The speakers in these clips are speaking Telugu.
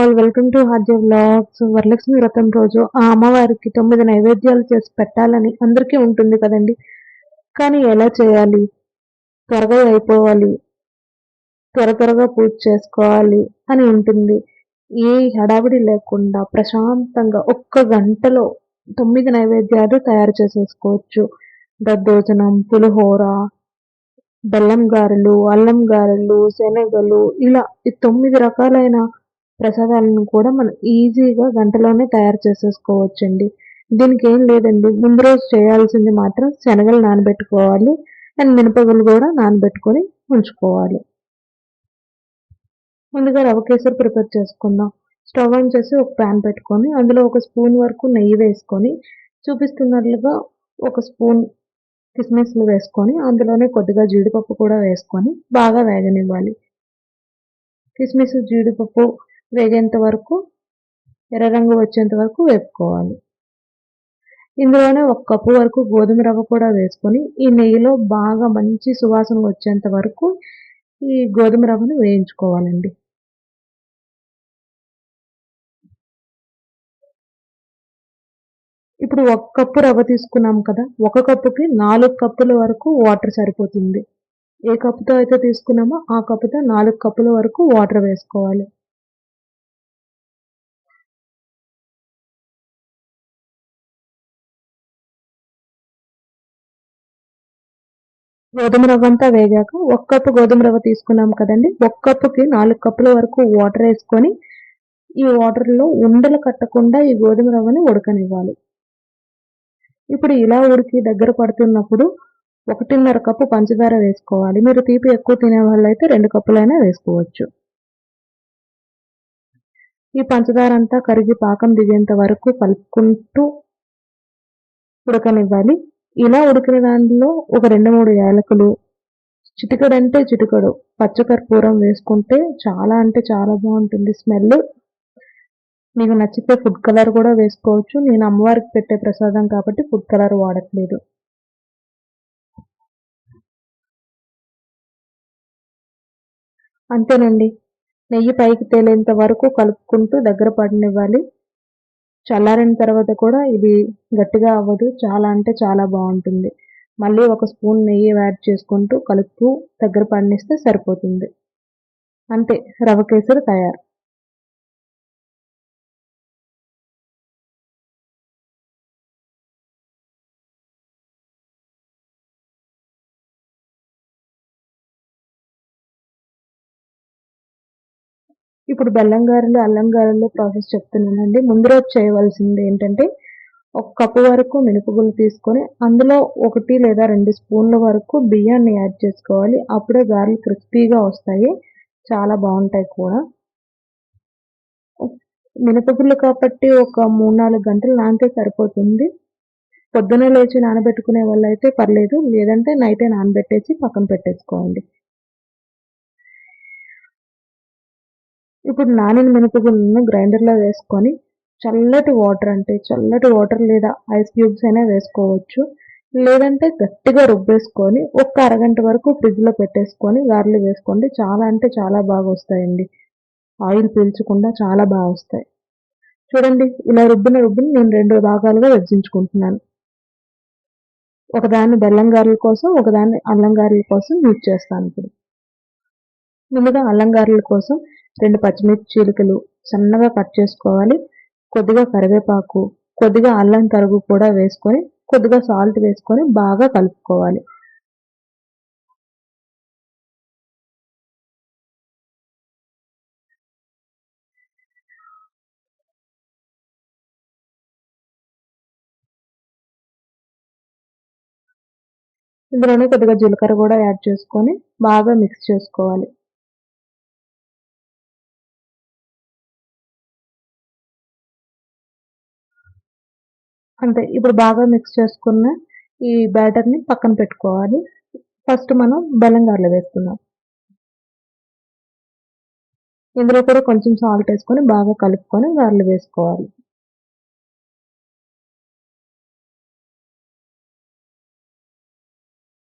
All welcome to Harje vlogs Varalakshmi Vratam రోజు ఆ అమ్మవారికి తొమ్మిది నైవేద్యాలు చేసి పెట్టాలని అందరికీ ఉంటుంది కదండి. కానీ ఎలా చేయాలి? త్వరగా అయిపోవాలి. త్వర త్వరగా పూజ చేసుకోవాలి అని ఉంటుంది. ఏ హడావిడి లేకుండా ప్రశాంతంగా ఒక్క గంటలో తొమ్మిది నైవేద్యాలు తయారు చేసేసుకోవచ్చు. దద్దోజనం పులిహోర బెల్లం గారెలు అల్లం గారెలు శనగలు ఇలా ఈ తొమ్మిది రకాలైన ప్రసాదాలను కూడా మనం ఈజీగా గంటలోనే తయారు చేసేసుకోవచ్చండి. దీనికి ఏం లేదండి. ముందు రోజు చేయాల్సింది మాత్రం శనగలు నానబెట్టుకోవాలి. అండ్ మినపగులు కూడా నానబెట్టుకొని ఉంచుకోవాలి. ముందుగా రవ కేసరి ప్రిపేర్ చేసుకుందాం. స్టవ్ ఆన్ చేసి ఒక ప్యాన్ పెట్టుకొని అందులో ఒక స్పూన్ వరకు నెయ్యి వేసుకొని చూపిస్తున్నట్లుగా ఒక స్పూన్ కిస్మిస్లు వేసుకొని అందులోనే కొద్దిగా జీడిపప్పు కూడా వేసుకొని బాగా వేగనివ్వాలి. కిస్మిస్ జీడిపప్పు వేగేంత వరకు ఎర్ర రంగు వచ్చేంత వరకు వేపుకోవాలి. ఇందులోనే ఒక కప్పు వరకు గోధుమ రవ్వ కూడా వేసుకొని ఈ నెయ్యిలో బాగా మంచి సువాసన వచ్చేంత వరకు ఈ గోధుమ రవ్వను వేయించుకోవాలండి. ఇప్పుడు ఒక కప్పు రవ్వ తీసుకున్నాం కదా ఒక కప్పుకి నాలుగు కప్పుల వరకు వాటర్ సరిపోతుంది. ఏ కప్పుతో అయితే తీసుకున్నామో ఆ కప్పుతో నాలుగు కప్పుల వరకు వాటర్ వేసుకోవాలి. గోధుమ రవ్వ అంతా వేగాక ఒక కప్పు గోధుమ రవ్వ తీసుకున్నాం కదండి. ఒక కప్పుకి నాలుగు కప్పుల వరకు వాటర్ వేసుకొని ఈ వాటర్లో ఉండలు కట్టకుండా ఈ గోధుమ రవ్వని ఉడకనివ్వాలి. ఇప్పుడు ఇలా ఉడికి దగ్గర పడుతున్నప్పుడు ఒకటిన్నర కప్పు పంచదార వేసుకోవాలి. మీరు తీపి ఎక్కువ తినే వాళ్ళైతే రెండు కప్పులైనా వేసుకోవచ్చు. ఈ పంచదార అంతా కరిగి పాకం దిగేంత వరకు కలుపుకుంటూ ఉడకనివ్వాలి. ఇలా ఉడికిన దానిలో ఒక రెండు మూడు యాలకులు. చిటికడు. అంటే చిటికడు పచ్చకర్పూరం వేసుకుంటే చాలా అంటే చాలా బాగుంటుంది స్మెల్. మీకు నచ్చితే ఫుడ్ కలర్ కూడా వేసుకోవచ్చు. నేను అమ్మవారికి పెట్టే ప్రసాదం కాబట్టి ఫుడ్ కలర్ వాడట్లేదు. అంతేనండి. నెయ్యి పైకి తేలేంత వరకు కలుపుకుంటూ దగ్గర పడనివ్వాలి. చల్లారిన తర్వాత కూడా ఇది గట్టిగా అవ్వదు. చాలా అంటే చాలా బాగుంటుంది. మళ్ళీ ఒక స్పూన్ నెయ్యి యాడ్ చేసుకుంటూ కలుపుతూ దగ్గర పండిస్తే సరిపోతుంది. అంతే. రవ కేసరి తయారు. ఇప్పుడు బెల్లం గారెలు అల్లం గారెలు ప్రాసెస్ చెప్తున్నానండి. ముందు రోజు చేయవలసింది ఏంటంటే ఒక కప్పు వరకు మినపగుళ్ళు తీసుకొని అందులో ఒకటి లేదా రెండు స్పూన్ల వరకు బియ్యాన్ని యాడ్ చేసుకోవాలి. అప్పుడే గారెలు క్రిస్పీగా వస్తాయి. చాలా బాగుంటాయి కూడా. మినపగుళ్ళు కాబట్టి ఒక మూడు నాలుగు గంటలు నానితే సరిపోతుంది. పొద్దున లేచి నానబెట్టుకునే వాళ్ళు అయితే పర్లేదు. లేదంటే నైటే నానబెట్టేసి పక్కన పెట్టేసుకోండి. ఇప్పుడు నానిన మినపగుళ్ళను గ్రైండర్లో వేసుకొని చల్లటి వాటర్ అంటే చల్లటి వాటర్ లేదా ఐస్ క్యూబ్స్ అయినా వేసుకోవచ్చు. లేదంటే గట్టిగా రుబ్బేసుకొని ఒక్క అరగంట వరకు ఫ్రిడ్జ్లో పెట్టేసుకొని గారెలు వేసుకోండి. చాలా అంటే చాలా బాగా వస్తాయండి. ఆయిల్ పీల్చకుండా చాలా బాగా వస్తాయి. చూడండి ఇలా రుబ్బిన రుబ్బిని నేను రెండు భాగాలుగా విభజించుకుంటున్నాను. ఒకదాన్ని బెల్లం గారెల కోసం ఒకదాన్ని అల్లం గారెల కోసం యూజ్ చేస్తాను ఇప్పుడు. ముందుగా అల్లం గారెల కోసం రెండు పచ్చిమిర్చి చీలికలు సన్నగా కట్ చేసుకోవాలి. కొద్దిగా కరివేపాకు కొద్దిగా అల్లం తరుగు కూడా వేసుకొని కొద్దిగా సాల్ట్ వేసుకొని బాగా కలుపుకోవాలి. ఇందులోనే కొద్దిగా జీలకర్ర కూడా యాడ్ చేసుకొని బాగా మిక్స్ చేసుకోవాలి. అంతే ఇప్పుడు బాగా మిక్స్ చేసుకున్న ఈ బ్యాటర్ని పక్కన పెట్టుకోవాలి. ఫస్ట్ మనం బెల్లం గారెలు వేసుకుందాం. ఇందులో కూడా కొంచెం సాల్ట్ వేసుకొని బాగా కలుపుకొని గారెలు వేసుకోవాలి.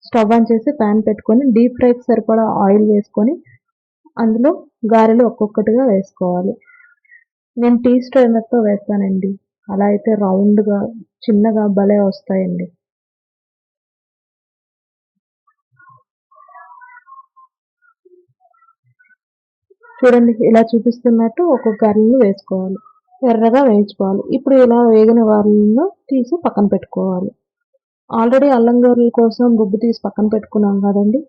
స్టవ్ ఆన్ చేసి ప్యాన్ పెట్టుకొని డీప్ ఫ్రైకి సరిపడా ఆయిల్ వేసుకొని అందులో గారెలు ఒక్కొక్కటిగా వేసుకోవాలి. నేను టీ స్ట్రైనర్తో వేస్తానండి. అలా అయితే రౌండ్గా చిన్నగా భలే వస్తాయండి. చూడండి ఇలా చూపిస్తున్నట్టు ఒక్కొక్క గారెలను వేసుకోవాలి. ఎర్రగా వేయించుకోవాలి. ఇప్పుడు ఇలా వేగిన వారిలో తీసి పక్కన పెట్టుకోవాలి. ఆల్రెడీ అల్లం గారెల కోసం రుబ్బు తీసి పక్కన పెట్టుకున్నాం కదండి.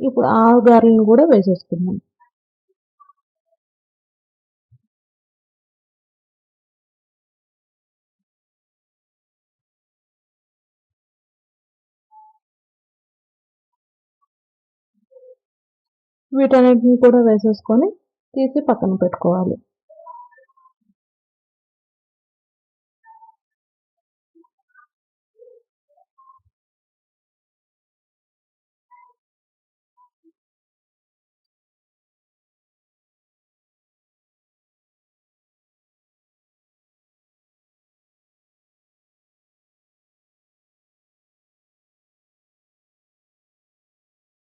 ఇప్పుడు ఆ గారెలను కూడా వేసేసుకున్నాం వీటన్నిటిని కూడా వేసేసుకొని తీసి పక్కన పెట్టుకోవాలి.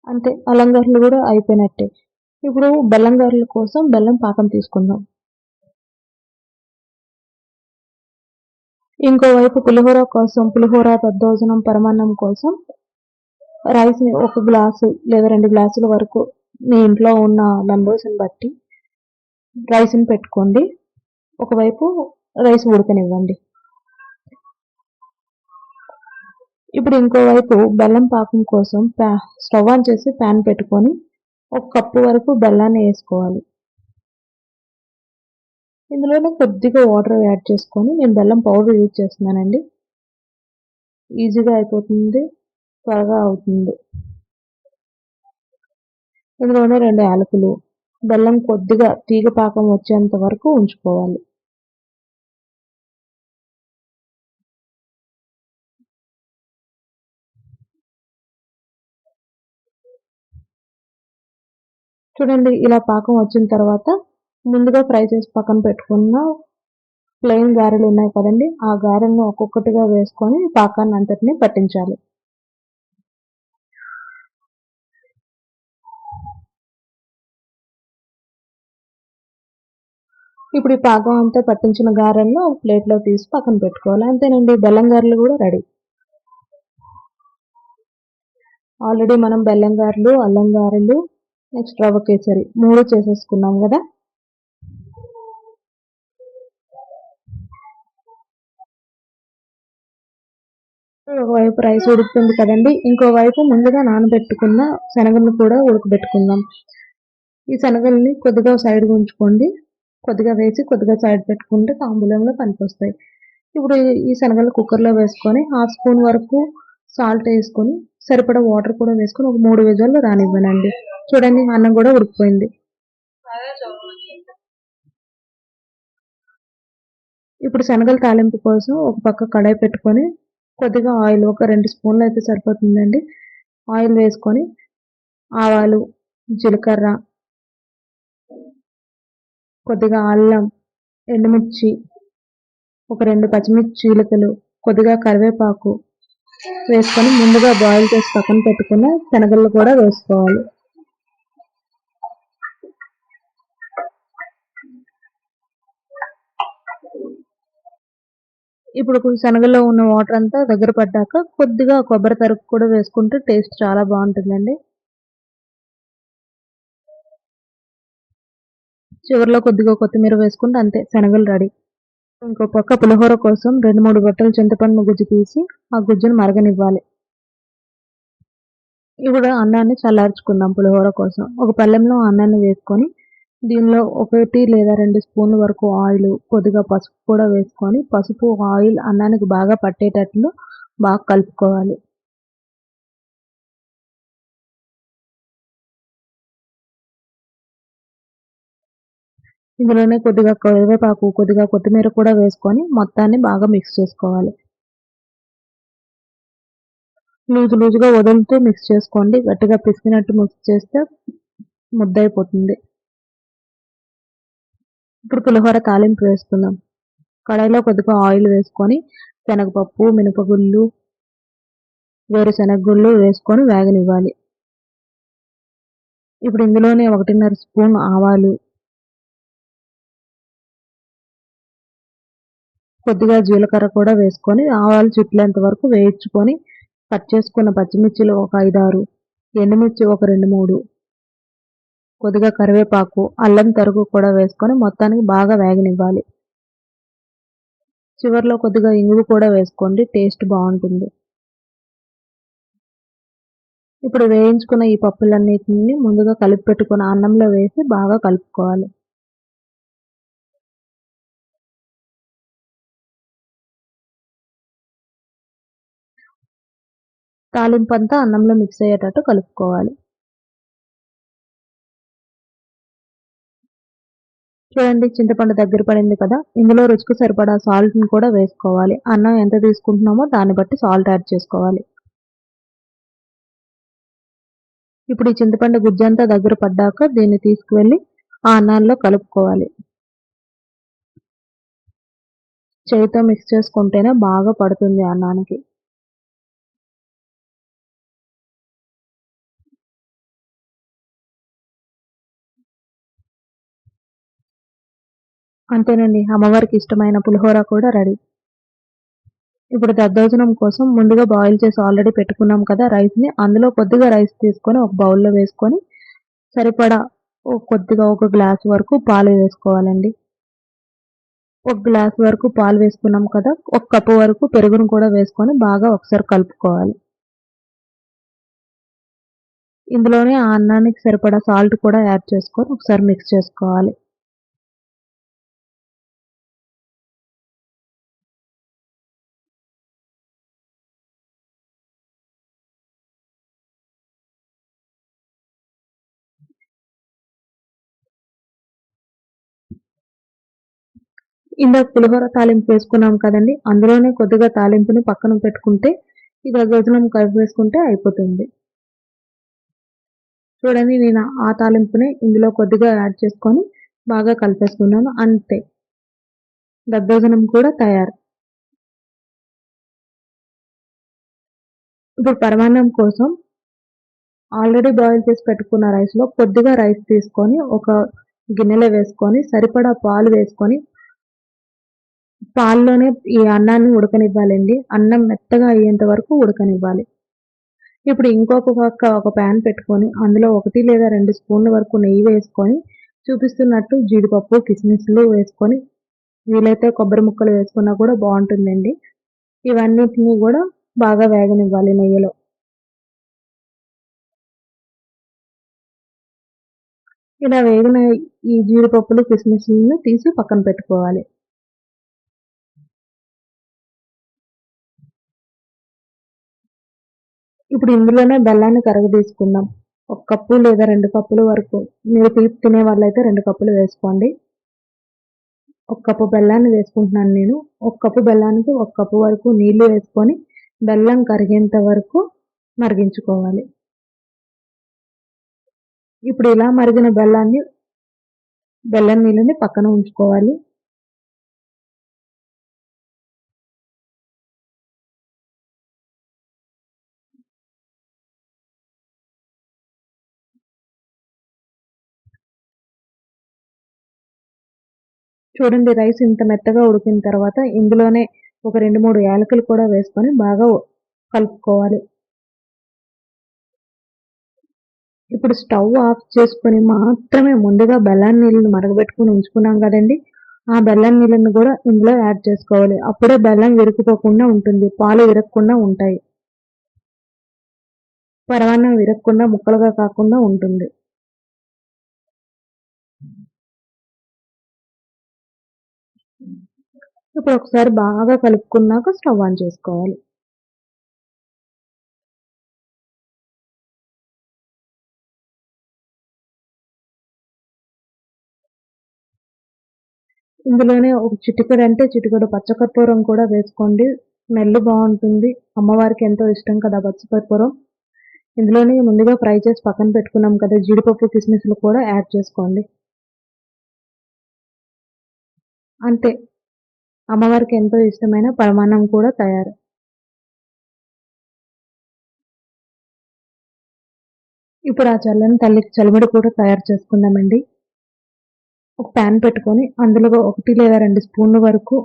అంటే అల్లం కూడా అయిపోయినట్టే. ఇప్పుడు బెల్లం గారెల కోసం బెల్లం పాకం తీసుకుందాం. ఇంకోవైపు పులిహోర కోసం పులిహోర దద్దోజనం పరమాన్నం కోసం రైస్ని ఒక గ్లాసు లేదా రెండు గ్లాసుల వరకు మీ ఇంట్లో ఉన్న మెంబర్స్ని బట్టి రైస్ని పెట్టుకోండి. ఒకవైపు రైస్ ఉడకనివ్వండి. ఇప్పుడు ఇంకోవైపు బెల్లం పాకం కోసం ప్యా స్టవ్ ఆన్ చేసి ప్యాన్ పెట్టుకొని ఒక కప్పు వరకు బెల్లాన్ని వేసుకోవాలి. ఇందులోనే కొద్దిగా వాటర్ యాడ్ చేసుకొని నేను బెల్లం పౌడర్ యూజ్ చేస్తున్నానండి. ఈజీగా అయిపోతుంది త్వరగా అవుతుంది. ఇందులోనే రెండు యాలకులు బెల్లం కొద్దిగా తీగ పాకం వచ్చేంత వరకు ఉంచుకోవాలి. చూడండి ఇలా పాకం వచ్చిన తర్వాత ముందుగా ఫ్రై చేసి పక్కన పెట్టుకున్న ప్లెయిన్ గారెలు ఉన్నాయి కదండి ఆ గారెలను ఒక్కొక్కటిగా వేసుకొని పాకాన్ని అంతటిని పట్టించాలి. ఇప్పుడు ఈ పాకం అంతా పట్టించిన గారెలను ఒక ప్లేట్లో తీసి పక్కన పెట్టుకోవాలి. అంతేనండి బెల్లం గారెలు కూడా రెడీ. ఆల్రెడీ మనం బెల్లం గారెలు అల్లం గారెలు నెక్స్ట్ రవ్వ కేసరి మూడు చేసేసుకున్నాం కదా? ఒకవైపు రైస్ ఉడుకుతుంది కదండి. ఇంకోవైపు ముందుగా నానబెట్టుకున్న శనగలను కూడా ఉడకబెట్టుకుందాం. ఈ శనగల్ని కొద్దిగా సైడ్ ఉంచుకోండి. కొద్దిగా వేసి కొద్దిగా సైడ్ పెట్టుకుంటే తాంబూలంలో పనికొస్తాయి. ఇప్పుడు ఈ శనగలు కుక్కర్లో వేసుకొని హాఫ్ స్పూన్ వరకు సాల్ట్ వేసుకొని సరిపడా వాటర్ కూడా వేసుకొని ఒక మూడు విజయాలు రానివ్వనండి. చూడండి అన్నం కూడా ఉడికిపోయింది. ఇప్పుడు శనగల తాలింపు కోసం ఒక పక్క కడాయి పెట్టుకొని కొద్దిగా ఆయిల్ ఒక రెండు స్పూన్లు అయితే సరిపోతుందండి. ఆయిల్ వేసుకొని ఆవాలు జీలకర్ర కొద్దిగా అల్లం ఎండుమిర్చి ఒక రెండు పచ్చిమిర్చి చీలికలు కొద్దిగా కరివేపాకు వేసుకొని ముందుగా బాయిల్ చేసి పక్కన పెట్టుకున్న శనగలు కూడా వేసుకోవాలి. ఇప్పుడు శనగలో ఉన్న వాటర్ అంతా దగ్గర పడ్డాక కొద్దిగా కొబ్బరి తరుపు కూడా వేసుకుంటే టేస్ట్ చాలా బాగుంటుందండి. చివరిలో కొద్దిగా కొత్తిమీర వేసుకుంటే అంతే శనగలు రెడీ ఇంకో పక్క పులిహోర కోసం రెండు మూడు బట్టలు చింతపండు గుజ్జు తీసి ఆ గుజ్జును మరగనివ్వాలి. ఇప్పుడు అన్నాన్ని చల్లార్చుకుందాం పులిహోర కోసం. ఒక పళ్ళెంలో అన్నాన్ని వేసుకొని దీనిలో ఒకటి లేదా రెండు స్పూన్ల వరకు ఆయిల్ కొద్దిగా పసుపు కూడా వేసుకొని పసుపు ఆయిల్ అన్నానికి బాగా పట్టేటట్లు బాగా కలుపుకోవాలి. ఇందులోనే కొద్దిగా కరివేపాకు కొద్దిగా కొత్తిమీర కూడా వేసుకొని మొత్తాన్ని బాగా మిక్స్ చేసుకోవాలి. లూజు లూజుగా వదులుతూ మిక్స్ చేసుకోండి. గట్టిగా పిసికినట్టు మిక్స్ చేస్తే ముద్దైపోతుంది ఇప్పుడు పులిహోర తాలింపు వేసుకుందాం. కడాయిలో కొద్దిగా ఆయిల్ వేసుకొని శనగపప్పు మినపగుళ్ళు వేరుశనగ గుళ్ళు వేసుకొని వేగనివ్వాలి. ఇప్పుడు ఇందులోనే ఒకటిన్నర స్పూన్ ఆవాలు కొద్దిగా జీలకర్ర కూడా వేసుకొని ఆవాలు చుట్టలేంత వరకు వేయించుకొని కట్ చేసుకున్న పచ్చిమిర్చిలు ఒక ఐదారు ఎండుమిర్చి ఒక రెండు మూడు కొద్దిగా కరివేపాకు అల్లం తరుగు కూడా వేసుకొని మొత్తానికి బాగా వేగనివ్వాలి. చివరిలో కొద్దిగా ఇంగువ కూడా వేసుకోండి టేస్ట్ బాగుంటుంది. ఇప్పుడు వేయించుకున్న ఈ పప్పులన్నిటిని ముందుగా కలిపి పెట్టుకున్న అన్నంలో వేసి బాగా కలుపుకోవాలి. తాలింపు అంతా అన్నంలో మిక్స్ అయ్యేటట్టు కలుపుకోవాలి. చూడండి చింతపండు దగ్గర పడింది కదా? ఇందులో రుచికి సరిపడా సాల్ట్ని కూడా వేసుకోవాలి. అన్నం ఎంత తీసుకుంటున్నామో దాన్ని బట్టి సాల్ట్ యాడ్ చేసుకోవాలి. ఇప్పుడు ఈ చింతపండు గుజ్జంతా దగ్గర పడ్డాక దీన్ని తీసుకువెళ్ళి ఆ అన్నాల్లో కలుపుకోవాలి. చేతితో మిక్స్ చేసుకుంటేనే బాగా పడుతుంది అన్నానికి. అంతేనండి. అమ్మవారికి ఇష్టమైన పులిహోర కూడా రెడీ. ఇప్పుడు దద్దోజనం కోసం ముందుగా బాయిల్ చేసి ఆల్రెడీ పెట్టుకున్నాం కదా రైస్ని. అందులో కొద్దిగా రైస్ తీసుకొని ఒక బౌల్లో వేసుకొని సరిపడా కొద్దిగా ఒక గ్లాస్ వరకు పాలు వేసుకోవాలండి. ఒక గ్లాస్ వరకు పాలు వేసుకున్నాం కదా ఒక కప్పు వరకు పెరుగును కూడా వేసుకొని బాగా ఒకసారి కలుపుకోవాలి. ఇందులోనే ఆ అన్నానికి సరిపడా సాల్ట్ కూడా యాడ్ చేసుకొని ఒకసారి మిక్స్ చేసుకోవాలి. ఇందాక పులిహోర తాలింపు వేసుకున్నాం కదండి. అందులోనే కొద్దిగా తాలింపుని పక్కన పెట్టుకుంటే ఈ గజలం కలిపి వేసుకుంటే అయిపోతుంది. చూడండి నేను ఆ తాలింపుని ఇందులో కొద్దిగా యాడ్ చేసుకొని బాగా కలిపేసుకున్నాను. అంతే. దద్దోజనం కూడా తయారు. ఇప్పుడు పరమాన్నం కోసం ఆల్రెడీ బాయిల్ చేసి పెట్టుకున్న రైస్లో కొద్దిగా రైస్ తీసుకొని ఒక గిన్నెలో వేసుకొని సరిపడా పాలు వేసుకొని పాల్లోనే ఈ అన్నాన్ని ఉడకనివ్వాలండి. అన్నం మెత్తగా అయ్యేంత వరకు ఉడకనివ్వాలి. ఇప్పుడు ఇంకొక పక్క ఒక ప్యాన్ పెట్టుకొని అందులో ఒకటి లేదా రెండు స్పూన్ల వరకు నెయ్యి వేసుకొని చూపిస్తున్నట్టు జీడిపప్పు కిస్మిస్లు వేసుకొని వీలైతే కొబ్బరి ముక్కలు వేసుకున్నా కూడా బాగుంటుందండి. ఇవన్నిటిని కూడా బాగా వేగనివ్వాలి నెయ్యిలో. ఇలా వేగిన ఈ జీడిపప్పులు కిస్మిస్లను తీసి పక్కన పెట్టుకోవాలి. ఇప్పుడు ఇందులోనే బెల్లాన్ని కరగదీసుకుందాం. ఒక కప్పు లేదా రెండు కప్పుల వరకు మీరు తీపి తినే వాళ్ళైతే రెండు కప్పులు వేసుకోండి. ఒక కప్పు బెల్లాన్ని వేసుకుంటున్నాను నేను. ఒక కప్పు బెల్లానికి ఒక కప్పు వరకు నీళ్ళు వేసుకొని బెల్లం కరిగేంత వరకు మరిగించుకోవాలి. ఇప్పుడు ఇలా మరిగిన బెల్లాన్ని బెల్లం నీళ్ళని పక్కన ఉంచుకోవాలి. చూడండి రైస్ ఇంత మెత్తగా ఉడికిన తర్వాత ఇందులోనే ఒక రెండు మూడు యాలకులు కూడా వేసుకొని బాగా కలుపుకోవాలి. ఇప్పుడు స్టవ్ ఆఫ్ చేసుకొని మాత్రమే ముందుగా బెల్లం నీళ్ళని మరగబెట్టుకుని ఉంచుకున్నాం కదండి. ఆ బెల్లం నీళ్ళని కూడా ఇందులో యాడ్ చేసుకోవాలి. అప్పుడే బెల్లం విరిగిపోకుండా ఉంటుంది పాలు విరగకుండా ఉంటాయి. పరమాన్నం విరగకుండా ముక్కలుగా కాకుండా ఉంటుంది. ఇప్పుడు ఒకసారి బాగా కలుపుకున్నాక స్టవ్ ఆన్ చేసుకోవాలి. ఇందులోనే ఒక చిటికెడు అంటే చిటికెడు పచ్చకర్పూరం కూడా వేసుకోండి. స్మెల్ బాగుంటుంది. అమ్మవారికి ఎంతో ఇష్టం కదా పచ్చకర్పూరం. ఇందులోనే ముందుగా ఫ్రై చేసి పక్కన పెట్టుకున్నాం కదా జీడిపప్పు కిస్మిస్లు కూడా యాడ్ చేసుకోండి. అంతే. అమ్మవారికి ఎంతో ఇష్టమైన పరమాన్నం కూడా తయారు. ఇప్పుడు ఆ చల్లని తల్లికి చలిమిడి కూడా తయారు చేసుకుందామండి. ఒక ప్యాన్ పెట్టుకొని అందులో ఒకటి లేదా రెండు స్పూన్ల వరకు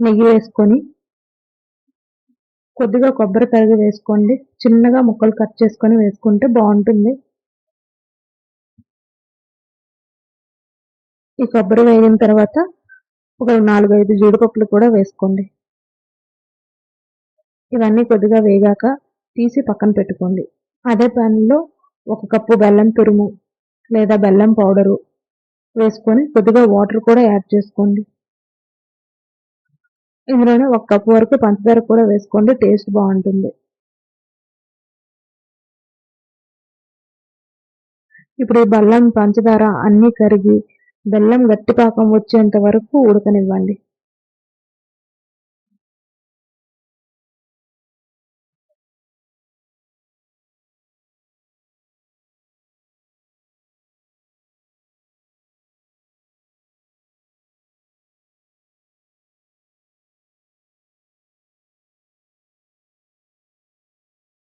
నెయ్యి వేసుకొని కొద్దిగా కొబ్బరి తరిగి వేసుకోండి. చిన్నగా ముక్కలు కట్ చేసుకొని వేసుకుంటే బాగుంటుంది. ఈ కొబ్బరి వేగిన తర్వాత ఒక నాలుగు ఐదు జీడిపప్పులు కూడా వేసుకోండి. ఇవన్నీ కొద్దిగా వేగాక తీసి పక్కన పెట్టుకోండి. అదే ప్యాన్లో ఒక కప్పు బెల్లం తురుము లేదా బెల్లం పౌడరు వేసుకొని కొద్దిగా వాటర్ కూడా యాడ్ చేసుకోండి. ఇందులోనే ఒక కప్పు వరకు పంచదార కూడా వేసుకోండి టేస్ట్ బాగుంటుంది. ఇప్పుడు ఈ బెల్లం పంచదార అన్నీ కరిగి బెల్లం గట్టిపాకం వచ్చేంత వరకు ఉడకనివ్వండి.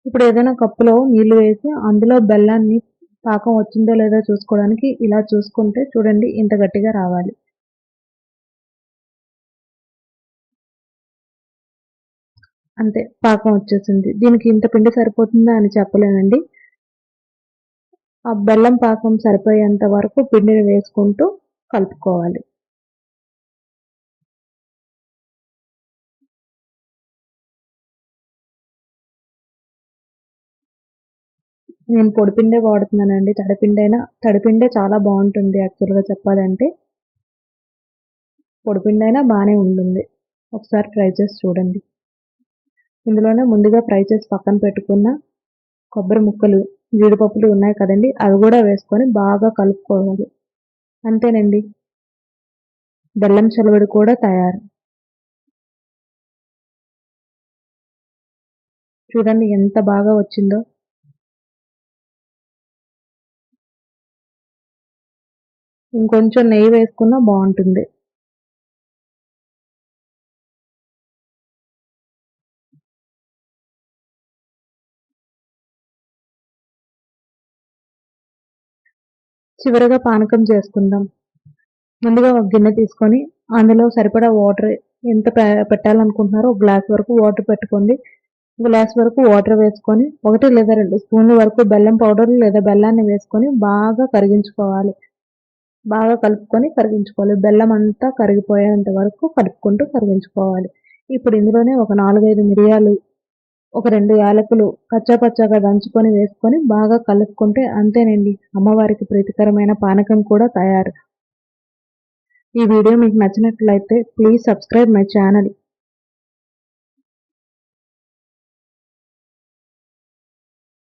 ఇప్పుడు ఏదైనా కప్పులో నీళ్ళు వేసి అందులో బెల్లాన్ని పాకం వచ్చిందో లేదో చూసుకోవడానికి ఇలా చూసుకుంటే చూడండి ఇంత గట్టిగా రావాలి. అంతే పాకం వచ్చేసింది. దీనికి ఇంత పిండి సరిపోతుందా అని చెప్పలేనండి. ఆ బెల్లం పాకం సరిపోయేంత వరకు పిండిని వేసుకుంటూ కలుపుకోవాలి. నేను పొడిపిండే వాడుతున్నానండి. తడిపిండైనా తడిపిండే చాలా బాగుంటుంది యాక్చువల్గా చెప్పాలంటే. పొడిపిండైనా బాగానే ఉంటుంది. ఒకసారి ట్రై చేసి చూడండి. ఇందులోనే ముందుగా ఫ్రై చేసి పక్కన పెట్టుకున్న కొబ్బరి ముక్కలు జీడిపప్పులు ఉన్నాయి కదండి. అవి కూడా వేసుకొని బాగా కలుపుకోవాలి. అంతేనండి. బెల్లం చలవడి కూడా తయారు. చూడండి ఎంత బాగా వచ్చిందో. ఇంకొంచెం నెయ్యి వేసుకున్నా బాగుంటుంది. చివరగా పానకం చేసుకుందాం. ముందుగా ఒక గిన్నె తీసుకొని అందులో సరిపడా వాటర్ ఎంత పెట్టాలనుకుంటున్నారో ఒక గ్లాస్ వరకు వాటర్ పెట్టుకోండి. గ్లాస్ వరకు వాటర్ వేసుకొని ఒకటి లేదా రెండు స్పూన్ల వరకు బెల్లం పౌడర్ లేదా బెల్లాన్ని వేసుకొని బాగా కరిగించుకోవాలి. బాగా కలుపుకొని కరిగించుకోవాలి. బెల్లం అంతా కరిగిపోయేంత వరకు కలుపుకుంటూ కరిగించుకోవాలి. ఇప్పుడు ఇందులోనే ఒక నాలుగైదు మిరియాలు ఒక రెండు యాలకులు కచ్చాపచ్చాగా దంచుకొని వేసుకొని బాగా కలుపుకుంటే అంతేనండి. అమ్మవారికి ప్రీతికరమైన పానకం కూడా తయారు. ఈ వీడియో మీకు నచ్చినట్లయితే ప్లీజ్ సబ్స్క్రైబ్ మై ఛానల్.